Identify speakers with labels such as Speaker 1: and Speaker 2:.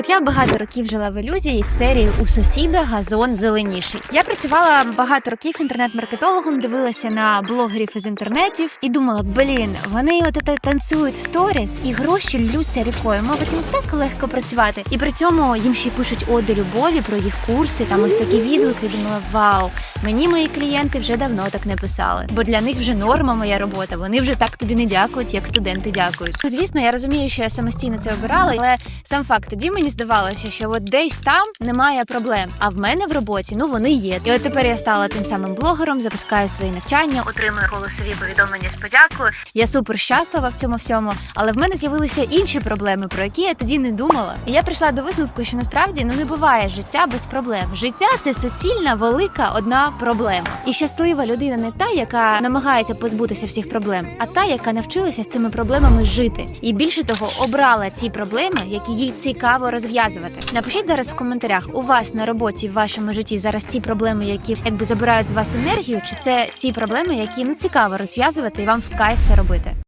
Speaker 1: От я багато років жила в ілюзії з серії у сусіда газон зеленіший. Я працювала багато років інтернет-маркетологом, дивилася на блогерів із інтернетів і думала, блін, вони от це танцюють в сторіс і гроші ллються рікою. Мабуть, їм так легко працювати. І при цьому їм ще й пишуть оди любові про їх курси, там ось такі відгуки. Думала, вау, мені мої клієнти вже давно так не писали, бо для них вже норма моя робота. Вони вже так тобі не дякують, як студенти дякують. Звісно, я розумію, що я самостійно це обирала, але сам факт тоді мені здавалося, що от десь там немає проблем. А в мене в роботі ну вони є. І от тепер я стала тим самим блогером, запускаю свої навчання, отримую голосові повідомлення з подякою. Я супер щаслива в цьому всьому, але в мене з'явилися інші проблеми, про які я тоді не думала. І я прийшла до висновку, що насправді ну не буває життя без проблем. Життя це суцільна велика одна проблема. І щаслива людина не та, яка намагається позбутися всіх проблем, а та, яка навчилася з цими проблемами жити. І більше того, обрала ті проблеми, які їй цікаво розв'язувати. Напишіть зараз в коментарях, у вас на роботі в вашому житті зараз ті проблеми, які якби забирають з вас енергію, чи це ті проблеми, які ну цікаво розв'язувати і вам в кайф це робити.